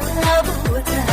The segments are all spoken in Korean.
他不在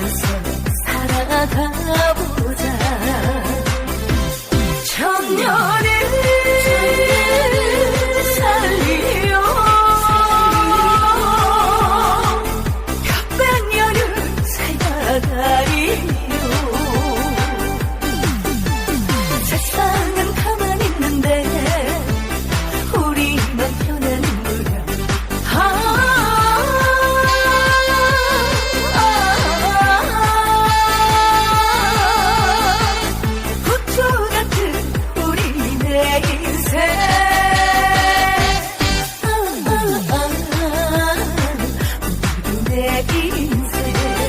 벌써 살아가보자. consegue.